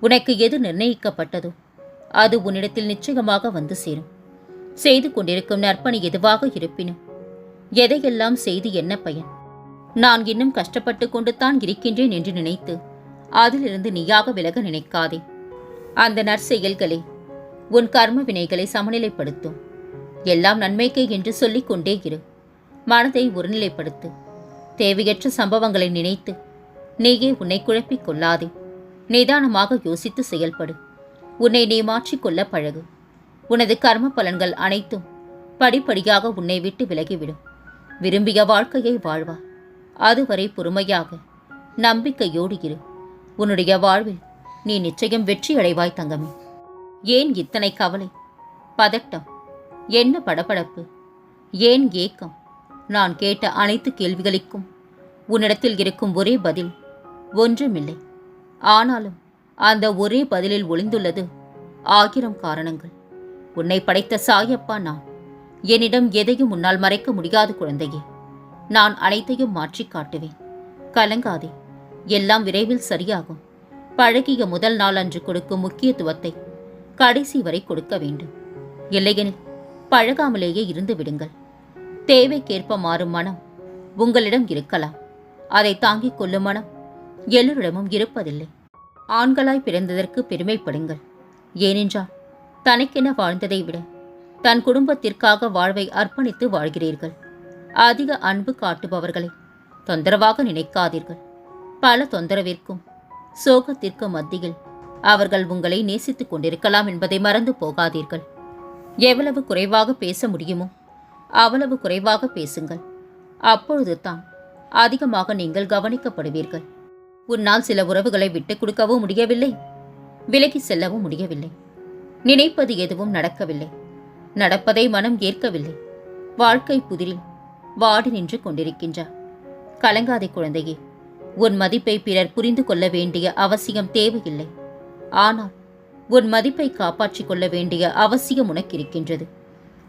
உனக்கு எது நிர்ணயிக்கப்பட்டதோ அது உன்னிடத்தில் நிச்சயமாக வந்து சேரும். செய்து கொண்டிருக்கும் நற்பணி எதுவாக இருப்பினும் எதையெல்லாம் செய்து என்ன பயன்? நான் இன்னும் கஷ்டப்பட்டு கொண்டுதான் இருக்கின்றேன் என்று நினைத்து அதிலிருந்து நீயாக விலக நினைக்காதே. அந்த நற்செயல்களே உன் கர்ம வினைகளை சமநிலைப்படுத்தும். எல்லாம் நன்மைக்கு என்று சொல்லிக் கொண்டே இரு. மனதை ஒருநிலைப்படுத்து. தேவையற்ற சம்பவங்களை நினைத்து நீயே உன்னை குழப்பிக் கொள்ளாதே. நிதானமாக யோசித்து செயல்படு. உன்னை நீ மாற்றிக்கொள்ள பழகு. உனது கர்ம பலன்கள் அனைத்தும் படிப்படியாக உன்னை விட்டு விலகிவிடும். விரும்பிய வாழ்க்கையை வாழ்வா. அதுவரை பொறுமையாக நம்பிக்கையோடு இரு. உன்னுடைய வாழ்வில் நீ நிச்சயம் வெற்றி அடைவாய் தங்கமே. ஏன் இத்தனை கவலை? பதட்டம். என்ன படபடப்பு? ஏன் ஏக்கம்? நான் கேட்ட அனைத்து கேள்விகளுக்கும் உன்னிடத்தில் இருக்கும் ஒரே பதில் ஒன்றுமில்லை. ஆனாலும் அந்த ஒரே பதிலில் ஒளிந்துள்ளது. ஆயிரம் காரணங்கள். உன்னை படைத்த சாயப்பா நான். என்னிடம் எதையும் உன்னால் மறைக்க முடியாது குழந்தையே. நான் அனைத்தையும் மாற்றி காட்டுவேன். கலங்காதே. எல்லாம் விரைவில் சரியாகும். பழகிய முதல் நாள் அன்று கொடுக்கும் முக்கியத்துவத்தை கடைசி வரை கொடுக்க வேண்டும். இல்லையெனில் பழகாமலேயே இருந்து விடுங்கள். தேவைக்கேற்ப மாறும் மனம் உங்களிடம் இருக்கலாம். அதை தாங்கிக் கொள்ளும் மனம் எல்லோரிடமும் இருப்பதில்லை. ஆண்களாய் பிறந்ததற்கு பெருமைப்படுங்கள். ஏனென்றால் தனக்கென வாழ்ந்ததை விட தன் குடும்பத்திற்காக வாழ்வை அர்ப்பணித்து வாழ்கிறீர்கள். அதிக அன்பு காட்டுபவர்களை தொந்தரவாக நினைக்காதீர்கள். பல தொந்தரவிற்கும் சோகத்திற்கும் மத்தியில் அவர்கள் உங்களை நேசித்துக் கொண்டிருக்கலாம் என்பதை மறந்து போகாதீர்கள். எவ்வளவு குறைவாக பேச முடியுமோ அவ்வளவு குறைவாக பேசுங்கள். அப்பொழுது தான் அதிகமாக நீங்கள் கவனிக்கப்படுவீர்கள். உன்னால் சில உறவுகளை விட்டுக் கொடுக்கவும் முடியவில்லை. விலகி செல்லவும் முடியவில்லை. நினைப்பது எதுவும் நடக்கவில்லை. நடப்பதை மனம் ஏற்கவில்லை. வாழ்க்கை புதிரில் வாடி நின்று கொண்டிருக்கின்றார். கலங்காதே குழந்தையே உன் மதிப்பை பிறர் புரிந்து கொள்ள வேண்டிய அவசியம் தேவையில்லை. ஆனால் உன் மதிப்பை காப்பாற்றிக் கொள்ள வேண்டிய அவசியம் உனக்கு இருக்கின்றது.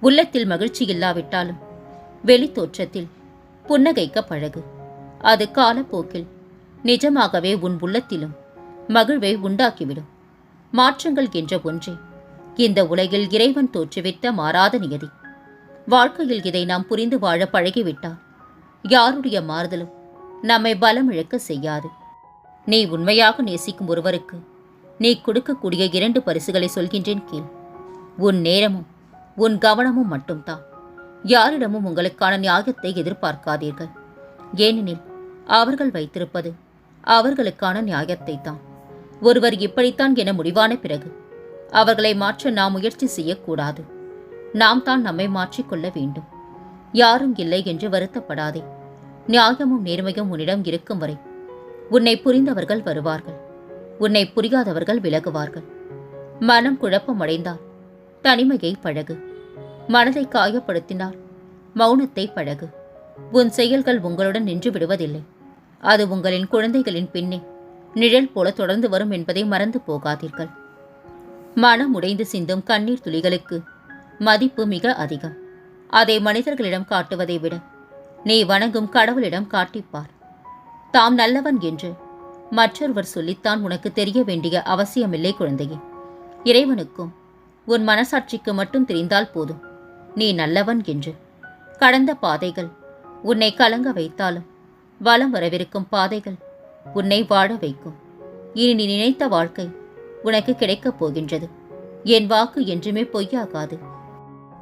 உள்ளத்தில் மகிழ்ச்சி இல்லாவிட்டாலும் வெளித்தோற்றத்தில் புன்னகைக்க பழகு. அது காலப்போக்கில் நிஜமாகவே உன் உள்ளத்திலும் மகிழ்வை உண்டாக்கிவிடும். மாற்றங்கள் என்ற ஒன்றே. இந்த உலகில் இறைவன் தோற்றுவித்த மாறாத நியதி. வாழ்க்கையில் இதை நாம் புரிந்து வாழ பழகிவிட்டால் யாருடைய மாறுதலும் நம்மை பலம் இழக்க செய்யாது. நீ உண்மையாக நேசிக்கும் ஒருவருக்கு நீ கொடுக்கக்கூடிய இரண்டு பரிசுகளை சொல்கின்றேன் கேள். உன் நேரமும் உன் கவனமும் மட்டும்தான். யாரிடமும் உங்களுக்கான நியாயத்தை எதிர்பார்க்காதீர்கள். ஏனெனில் அவர்கள் வைத்திருப்பது அவர்களுக்கான நியாயத்தை தான் ஒருவர் இப்படித்தான் என முடிவான பிறகு அவர்களை மாற்ற நாம் முயற்சி செய்யக்கூடாது. நாம் தான் நம்மை மாற்றிக்கொள்ள வேண்டும். யாரும் இல்லை என்று வருத்தப்படாதே. நியாயமும் நேர்மையும் உன்னிடம் இருக்கும் வரை உன்னை புரிந்தவர்கள் வருவார்கள். உன்னை புரியாதவர்கள் விலகுவார்கள். மனம் குழப்பமடைந்தால் தனிமையை பழகு. மனதை காயப்படுத்தினால் மௌனத்தை பழகு. உன் செயல்கள் உங்களுடன் நின்று விடுவதில்லை. அது உங்களின் குழந்தைகளின் பின்னே. நிழல் போல தொடர்ந்து வரும் என்பதை மறந்து போகாதீர்கள். மனம் உடைந்து சிந்தும் கண்ணீர் துளிகளுக்கு மதிப்பு மிக அதிகம். அதை மனிதர்களிடம் காட்டுவதை விட நீ வணங்கும் கடவுளிடம் காட்டிப்பார். தாம் நல்லவன் என்று மற்றொருவர் சொல்லித்தான் உனக்கு தெரிய வேண்டிய அவசியமில்லை குழந்தையே. இறைவனுக்கும் உன் மனசாட்சிக்கு மட்டும் தெரிந்தால் போதும். நீ நல்லவன் என்று கடந்த பாதைகள் உன்னை கலங்க வைத்தாலும் வலம் வரவிருக்கும் பாதைகள் உன்னை வாழ வைக்கும். இனி நீ நினைத்த வாழ்க்கை உனக்கு கிடைக்கப் போகின்றது. என் வாக்கு என்றுமே பொய்யாகாது.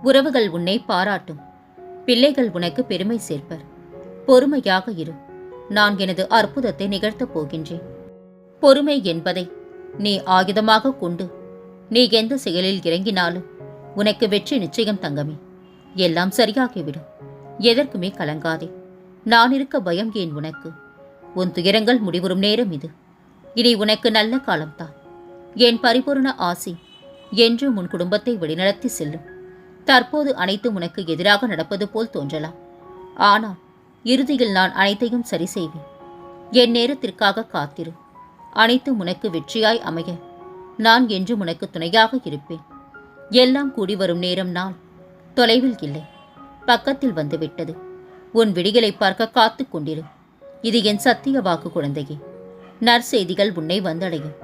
உறவுகள் உன்னை பாராட்டும். பிள்ளைகள் உனக்கு பெருமை சேர்ப்பர். பொறுமையாக இரு. நான் எனது அற்புதத்தை நிகழ்த்தப் போகின்றேன். பொறுமை என்பதை நீ ஆயுதமாக கொண்டு நீ எந்த செயலில் இறங்கினாலும் உனக்கு வெற்றி நிச்சயம் தங்கமே. எல்லாம் சரியாகிவிடும். எதற்குமே கலங்காதே. நான் இருக்க பயம் ஏன் உனக்கு? உன் துயரங்கள் முடிவுறும் நேரம் இது. இனி உனக்கு நல்ல காலம்தான். என் பரிபூரண ஆசி என்றும் உன் குடும்பத்தை வழிநடத்தி செல்லும். தற்போது அனைத்தும் உனக்கு எதிராக நடப்பது போல் தோன்றலாம். ஆனால் இறுதியில் நான் அனைத்தையும் சரி செய்வேன். என் நேரத்திற்காக காத்திரு. அனைத்தும் உனக்கு வெற்றியாய் அமைய. நான் என்றும் உனக்கு துணையாக இருப்பேன். எல்லாம் கூடி வரும் நேரம் நான் தொலைவில் இல்லை. பக்கத்தில் வந்துவிட்டது. உன் விடிகளை பார்க்க காத்து கொண்டிரு. இது என் சத்திய வாக்கு குழந்தையே. நற்செய்திகள் உன்னை வந்தடையும்.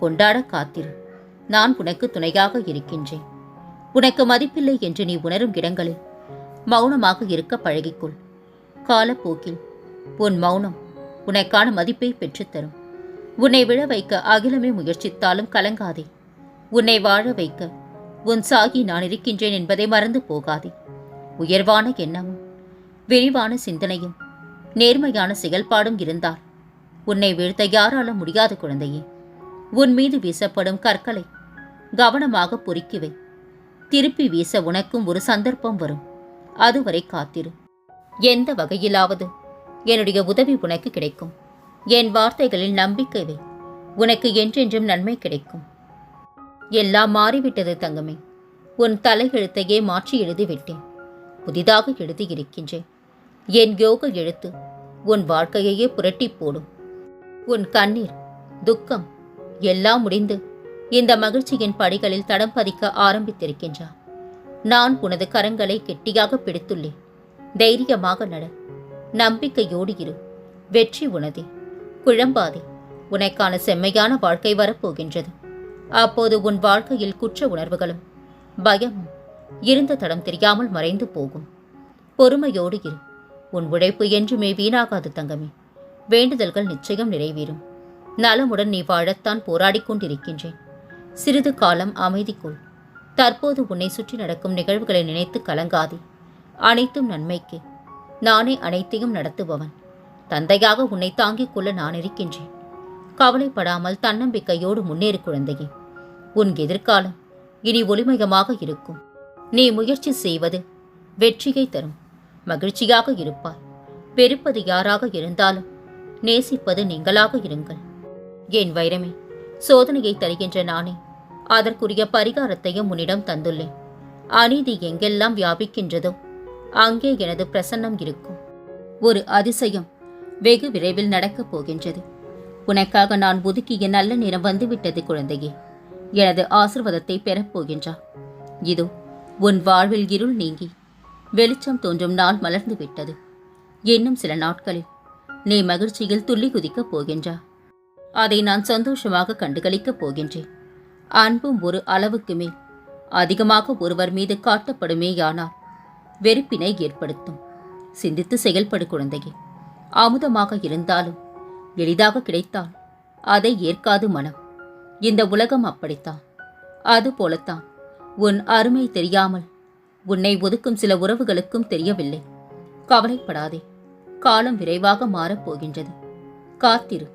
கொண்டாட காத்திரு. நான் உனக்கு துணையாக இருக்கின்றேன். உனக்கு மதிப்பில்லை என்று நீ உணரும் இடங்களில் மௌனமாக இருக்க பழகிக்கொள். காலப்போக்கில் உன் மௌனம் உனக்கான மதிப்பை பெற்றுத்தரும். உன்னை விழ வைக்க அகிலமே முயற்சித்தாலும் கலங்காதே. உன்னை வாழ வைக்க உன் சாகி நான் இருக்கின்றேன் என்பதை மறந்து போகாதே. உயர்வான எண்ணமும் விரிவான சிந்தனையும் நேர்மையான செயல்பாடும் இருந்தால் உன்னை வீழ்த்த யாராலும் முடியாத குழந்தையே உன் மீது வீசப்படும் கற்களை கவனமாக பொறுக்கிவை திருப்பி வீச உனக்கும் ஒரு சந்தர்ப்பம் வரும். அதுவரை காத்திரு. எந்த வகையிலாவது என்னுடைய உதவி உனக்கு கிடைக்கும். என் வார்த்தைகளில் நம்பிக்கை வை. உனக்கு என்றென்றும் நன்மை கிடைக்கும். எல்லாம் மாறிவிட்டது தங்கமே. உன் தலையெழுத்தையே மாற்றி எழுதிவிட்டேன். புதிதாக எழுதியிருக்கின்றேன் என் யோக எழுத்து உன் வாழ்க்கையையே புரட்டி போடும். உன் கண்ணீர் துக்கம் எல்லாம் முடிந்து இந்த மகிழ்ச்சியின் படிகளில் தடம் பதிக்க ஆரம்பித்திருக்கின்றார் நான் உனது கரங்களை கெட்டியாக பிடித்துள்ளேன். தைரியமாக நட நம்பிக்கையோடு இரு. வெற்றி உனதே. குழம்பாதே உனக்கான செம்மையான வாழ்க்கை வரப்போகின்றது. அப்போது உன் வாழ்க்கையில் குற்ற உணர்வுகளும் பயமும் இருந்த தடம் தெரியாமல் மறைந்து போகும். பொறுமையோடு இரு. உன் உழைப்பு என்றுமே வீணாகாது தங்கமே. வேண்டுதல்கள் நிச்சயம் நிறைவேறும். நலமுடன் நீ வாழத்தான் போராடிக் கொண்டிருக்கின்றேன். சிறிது காலம் அமைதிக்குள். தற்போது உன்னை சுற்றி நடக்கும் நிகழ்வுகளை நினைத்து கலங்காதே. அனைத்தும் நன்மைக்கு. நானே அனைத்தையும் நடத்துபவன். தந்தையாக உன்னை தாங்கிக் கொள்ள நான் இருக்கின்றேன். கவலைப்படாமல் தன்னம்பிக்கையோடு முன்னேறு குழந்தையே. உன் எதிர்காலம் இனி ஒளிமயமாக இருக்கும். நீ முயற்சி செய்வது வெற்றியை தரும். மகிழ்ச்சியாக இருப்பார் வெறுப்பது யாராக இருந்தாலும் நேசிப்பது நீங்களாக இருங்கள். என் வைரமே சோதனையை தருகின்ற நானே அதற்குரிய பரிகாரத்தையும் உன்னிடம் தந்துள்ளேன். அநீதி எங்கெல்லாம் வியாபிக்கின்றதோ அங்கே எனது பிரசன்னம் இருக்கும். ஒரு அதிசயம் வெகு விரைவில் நடக்கப் போகின்றது. உனக்காக நான் ஒதுக்கிய நல்ல நேரம் வந்துவிட்டது குழந்தையே. எனது ஆசிர்வாதத்தை பெறப்போகின்றார் இதோ உன் வாழ்வில் இருள் நீங்கி வெளிச்சம் தோன்றும் நாள் மலர்ந்து விட்டது இன்னும் சில நாட்களில் நீ மகிழ்ச்சியில் துள்ளி குதிக்கப் போகின்றா. அதை நான் சந்தோஷமாக கண்டுகளிக்கப் போகின்றேன். அன்பும் ஒரு அளவுக்கு மேல். அதிகமாக ஒருவர் மீது காட்டப்படுமேயானால் வெறுப்பினை ஏற்படுத்தும். சிந்தித்து செயல்படு குழந்தையே. அமுதமாக இருந்தாலும் எளிதாக கிடைத்தால் அதை ஏற்காது மனம். இந்த உலகம் அப்படித்தான். அது போலத்தான் உன் அருமை தெரியாமல் உன்னை ஒதுக்கும் சில உறவுகளுக்கும் தெரியவில்லை. கவலைப்படாதே. காலம் விரைவாக மாறப் போகின்றது. காத்திரு.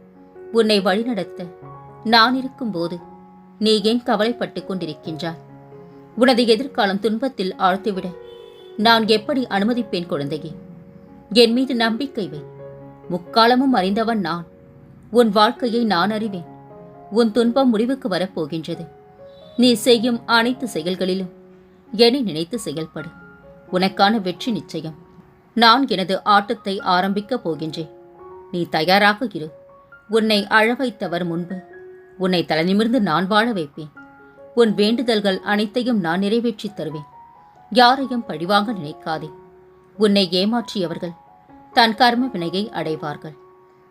உன்னை வழிநடத்த நான் இருக்கும்போது நீ ஏன் கவலைப்பட்டுக் கொண்டிருக்கின்றாய்? உனது எதிர்காலம் துன்பத்தில் ஆழ்த்துவிட நான் எப்படி அனுமதிப்பேன் குழந்தையே? என் மீது நம்பிக்கை வை. முக்காலமும் அறிந்தவன் நான். உன் வாழ்க்கையை நான் அறிவேன். உன் துன்பம் முடிவுக்கு வரப்போகின்றது நீ செய்யும் அனைத்து செயல்களிலும் என்னை நினைத்து செயல்படு. உனக்கான வெற்றி நிச்சயம். நான் எனது ஆட்டத்தை ஆரம்பிக்கப் போகின்றேன். நீ தயாராக இரு. உன்னை அழ வைத்தவர் முன்பு. உன்னை தலைநிமிர்ந்து நான் வாழ வைப்பேன். உன் வேண்டுதல்கள் அனைத்தையும் நான் நிறைவேற்றித் தருவேன். யாரையும் பழிவாங்க நினைக்காதே. உன்னை ஏமாற்றியவர்கள் தன் கர்ம வினையை அடைவார்கள்.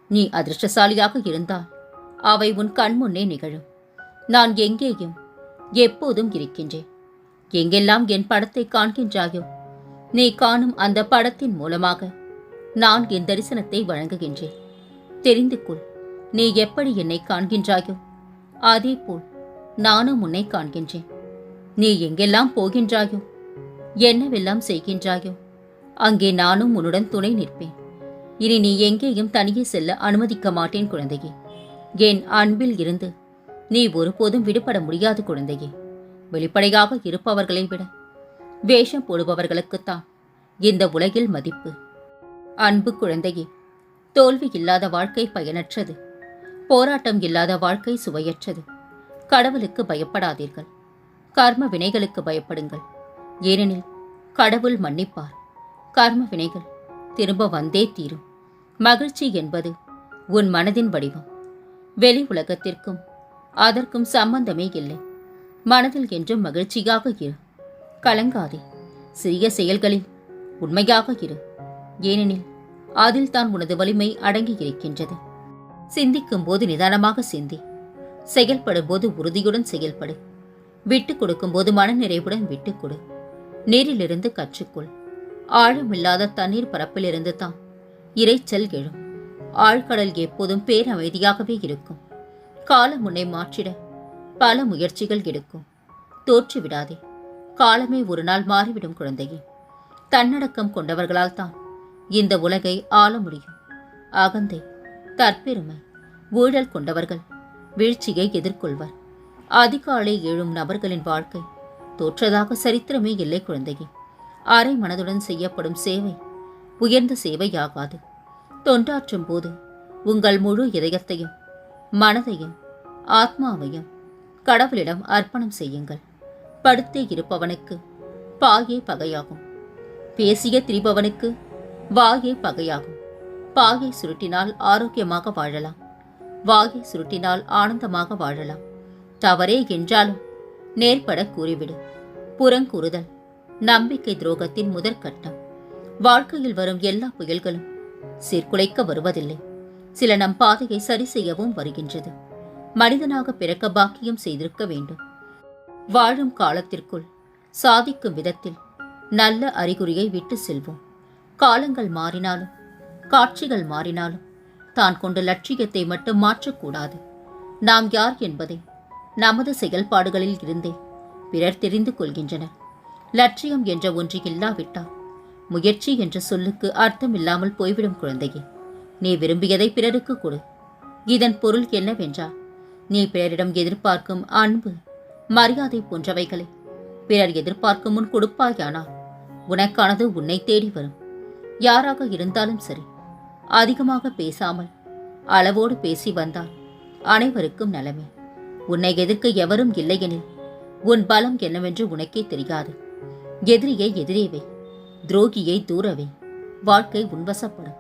நீ அதிர்ஷ்டசாலியாக இருந்தால் அவை உன் கண்முன்னே நிகழும். நான் எங்கேயும் எப்போதும் இருக்கின்றேன். எங்கெல்லாம் என் படத்தை காண்கின்றாயோ நீ காணும் அந்த படத்தின் மூலமாக நான் என் தரிசனத்தை வழங்குகின்றேன். தெரிந்து கொள் நீ எப்படி என்னை காண்கின்றாயோ அதே போல் நானும் உன்னை காண்கின்றேன். நீ எங்கெல்லாம் போகின்றாயோ என்னவெல்லாம் செய்கின்றாயோ அங்கே நானும் உன்னுடன் துணை நிற்பேன். இனி நீ எங்கேயும் தனியே செல்ல அனுமதிக்க மாட்டேன் குழந்தையே. என் அன்பில் இருந்து நீ ஒருபோதும் விடுபட முடியாது குழந்தையே. வெளிப்படையாக இருப்பவர்களை விட வேஷம் போடுபவர்களுக்குத்தான் இந்த உலகில் மதிப்பு. அன்பு குழந்தையே தோல்வி இல்லாத வாழ்க்கை பயனற்றது. போராட்டம் இல்லாத வாழ்க்கை சுவையற்றது. கடவுளுக்கு பயப்படாதீர்கள். கர்ம வினைகளுக்கு பயப்படுங்கள். ஏனெனில் கடவுள் மன்னிப்பார். கர்ம வினைகள் திரும்ப வந்தே தீரும். மகிழ்ச்சி என்பது உன் மனதின் வடிவம். வெளி உலகத்திற்கும் அதற்கும் சம்பந்தமே இல்லை. மனதில் என்றும் மகிழ்ச்சியாக இரு. கலங்காதே. சிறிய செயல்களில் உண்மையாக இரு. ஏனெனில் அதில் தான் உனது வலிமை அடங்கி இருக்கின்றது. சிந்திக்கும் போது நிதானமாக சிந்தி. செயல்படும் போது உறுதியுடன் செயல்படு. விட்டுக் கொடுக்கும் போது மனநிறைவுடன் விட்டுக் கொடு. நீரிலிருந்து கற்றுக்கொள். ஆழமில்லாத தண்ணீர் பரப்பிலிருந்து தான் இரைச்சல் எழும். ஆழ்கடல் எப்போதும் பேரமைதியாகவே இருக்கும். காலம் உன்னை மாற்றிட. பல முயற்சிகள் எடுக்கும். தோற்றுவிடாதே. காலமே ஒரு நாள் மாறிவிடும் குழந்தையே. தன்னடக்கம் கொண்டவர்களால் தான் இந்த உலகை ஆள முடியும். அகந்தை தற்பெருமை ஊழல் கொண்டவர்கள் வீழ்ச்சியை எதிர்கொள்வர். அதிகாலை எழும் நபர்களின் வாழ்க்கை தோற்றதாக சரித்திரமே இல்லை குழந்தையே. அரை மனதுடன் செய்யப்படும் சேவை உயர்ந்த சேவையாகாது. தொண்டாற்றும் போது உங்கள் முழு இதயத்தையும் மனதையும் ஆத்மாவையும் கடவுளிடம் அர்ப்பணம் செய்யுங்கள். படுத்தே இருப்பவனுக்கு பாயே பகையாகும். பேசிய திரிபவனுக்கு வாயே பகையாகும். பாயை சுருட்டினால் ஆரோக்கியமாக வாழலாம். வாயை சுருட்டினால் ஆனந்தமாக வாழலாம். தவறே என்றாலும் நேர்பட கூறிவிடு. புறங்கூறுதல் நம்பிக்கை துரோகத்தின் முதற்கட்டம். வாழ்க்கையில் வரும் எல்லா புயல்களும் சீர்குலைக்க வருவதில்லை. சில நம் பாதையை சரி செய்யவும் வருகின்றது. மனிதனாக பிறக்க பாக்கியம் செய்திருக்க வேண்டும். வாழும் காலத்திற்குள் சாதிக்கும் விதத்தில் நல்ல அறிகுறியை விட்டு செல்வோம். காலங்கள் மாறினாலும் காட்சிகள் மாறினாலும் தான் கொண்ட லட்சியத்தை மட்டும் மாற்றக்கூடாது. நாம் யார் என்பதை நமது செயல்பாடுகளில் இருந்தே பிறர் தெரிந்து கொள்கின்றனர். லட்சியம் என்ற ஒன்று இல்லாவிட்டால் முயற்சி என்ற சொல்லுக்கு அர்த்தம் இல்லாமல் போய்விடும் குழந்தையே. நீ விரும்பியதை பிறருக்கு கொடு. இதன் பொருள் என்னவென்றால் நீ பிறரிடம் எதிர்பார்க்கும் அன்பு மரியாதை போன்றவைகளை. பிறர் எதிர்பார்க்கும் முன் கொடுப்பாயானால் உனக்கானது உன்னை தேடி வரும். யாராக இருந்தாலும் சரி அதிகமாக பேசாமல் அளவோடு பேசி வந்தால் அனைவருக்கும் நலமே. உன்னை எதிர்க்க எவரும் இல்லையெனில் உன் பலம் என்னவென்று உனக்கே தெரியாது. எதிரியை எதிரேவை துரோகியை தூரவே வாழ்க்கை உன்வசப்படும்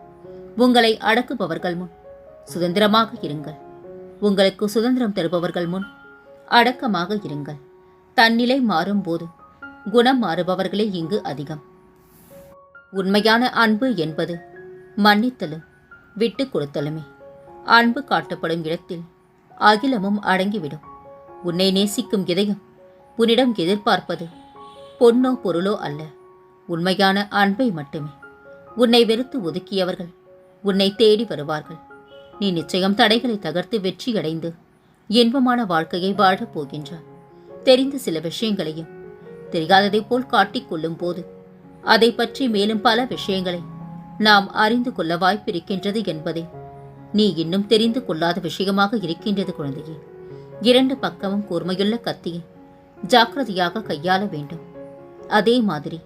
உங்களை அடக்குபவர்கள் முன் சுதந்திரமாக இருங்கள். உங்களுக்கு சுதந்திரம் தருபவர்கள் முன் அடக்கமாக இருங்கள். தன்னிலை மாறும்போது குணம் மாறுபவர்களே இங்கு அதிகம். உண்மையான அன்பு என்பது மன்னித்தலும் விட்டு கொடுத்தலுமே. அன்பு காட்டப்படும் இடத்தில் அகிலமும் அடங்கிவிடும். உன்னை நேசிக்கும் இதயம் உன்னிடம் எதிர்பார்ப்பது பொன்னோ பொருளோ அல்ல. உண்மையான அன்பை மட்டுமே. உன்னை வெறுத்து ஒதுக்கியவர்கள் உன்னை தேடி வருவார்கள். நீ நிச்சயம் தடைகளை தகர்த்து வெற்றியடைந்து இன்பமான வாழ்க்கையை வாழப் போகின்றாய் தெரிந்த சில விஷயங்களையும் தெரியாததை போல் காட்டிக் கொள்ளும் போது அதை பற்றி மேலும் பல விஷயங்களை நாம் அறிந்து கொள்ள வாய்ப்பிருக்கின்றது என்பதை நீ இன்னும் தெரிந்து கொள்ளாத விஷயமாக இருக்கின்றது குழந்தையே. இரண்டு பக்கமும் கூர்மையுள்ள கத்தியை ஜாக்கிரதையாக கையாள வேண்டும். அதே மாதிரி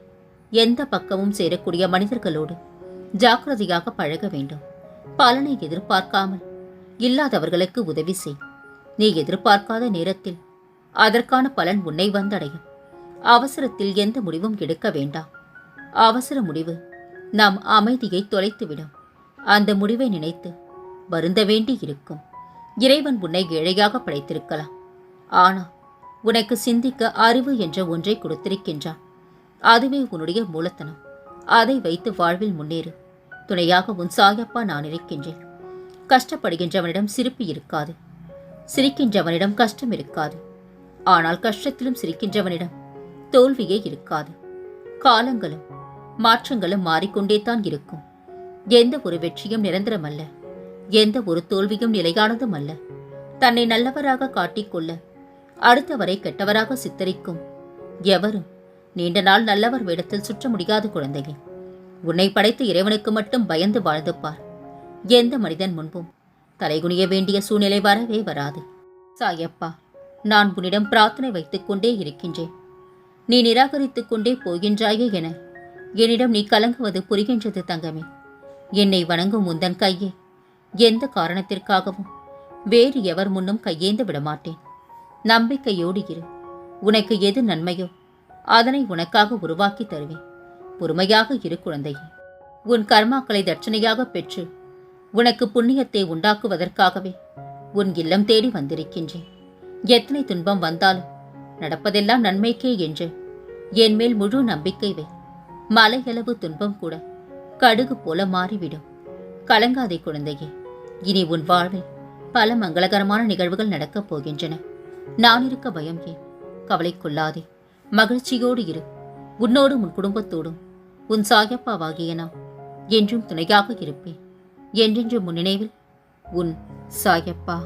எந்த பக்கமும் சேரக்கூடிய மனிதர்களோடு ஜாக்கிரதையாக பழக வேண்டும். பலனை எதிர்பார்க்காமல் இல்லாதவர்களுக்கு உதவி செய். நீ எதிர்பார்க்காத நேரத்தில் அதற்கான பலன் உன்னை வந்தடையும். அவசரத்தில் எந்த முடிவும் எடுக்க வேண்டாம். அவசர முடிவு நம் அமைதியை தொலைத்துவிடும். அந்த முடிவை நினைத்து வருந்த வேண்டி இருக்கும். இறைவன் உன்னை ஏழையாக படைத்திருக்கலாம். ஆனால் உனக்கு சிந்திக்க அறிவு என்ற ஒன்றை கொடுத்திருக்கின்றான். அதுவே உன்னுடைய மூலத்தனம். அதை வைத்து வாழ்வில் முன்னேறு. துணையாக உன் சாயப்பா நான் இருக்கின்றேன். கஷ்டப்படுகின்றவனிடம் சிரிப்பு இருக்காது. சிரிக்கின்றவனிடம் கஷ்டம் இருக்காது. ஆனால் கஷ்டத்திலும் சிரிக்கின்றவனிடம் தோல்வியே இருக்காது. காலங்களும் மாற்றங்களும் மாறிக்கொண்டே தான் இருக்கும். எந்த ஒரு வெற்றியும் நிரந்தரமல்ல. எந்த ஒரு தோல்வியும் நிலையானதும் அல்ல. தன்னை நல்லவராக காட்டிக்கொள்ள அடுத்தவரை கெட்டவராக சித்தரிக்கும். எவரும் நீண்ட நாள் நல்லவர் வேடத்தில் சுற்ற முடியாத குழந்தையே. உன்னை படைத்த இறைவனுக்கு மட்டும் பயந்து வாழ்ந்து பார் எந்த மனிதன் முன்பும் தலைகுனிய வேண்டிய சூழ்நிலை வரவே வராது. சாயப்பா நான் உன்னிடம் பிரார்த்தனை வைத்துக் கொண்டே இருக்கின்றேன். நீ நிராகரித்துக் கொண்டே போகின்றாயே என என்னிடம் நீ கலங்குவது புரிகின்றது தங்கமே. என்னை வணங்கும் உந்தன் கையே எந்த காரணத்திற்காகவும் வேறு எவர் முன்னும் கையேந்து விடமாட்டேன். நம்பிக்கையோடு இரு. உனக்கு எது நன்மையோ அதனை உனக்காக உருவாக்கி தருவேன். பொறுமையாக இரு குழந்தையே உன் கர்மாக்களை தட்சணையாக பெற்று உனக்கு புண்ணியத்தை உண்டாக்குவதற்காகவே உன் இல்லம் தேடி வந்திருக்கின்றேன். எத்தனை துன்பம் வந்தாலும் நடப்பதெல்லாம் நன்மைக்கே என்று என் மேல் முழு நம்பிக்கை வை. மலையளவு துன்பம் கூட கடுகு போல மாறிவிடும். கலங்காதே குழந்தையே இனி உன் வாழ்வில் பல மங்களகரமான நிகழ்வுகள் நடக்கப் போகின்றன. நான் இருக்க பயம் ஏன்? கவலை கொள்ளாதே. மகிழ்ச்சியோடு இரு. உன்னோடும் உன் குடும்பத்தோடும் உன் சாயப்பாவாகிய நான் என்றும் துணையாக இருப்பேன். என்றென்றும் உன் நினைவில் உன் சாயப்பா.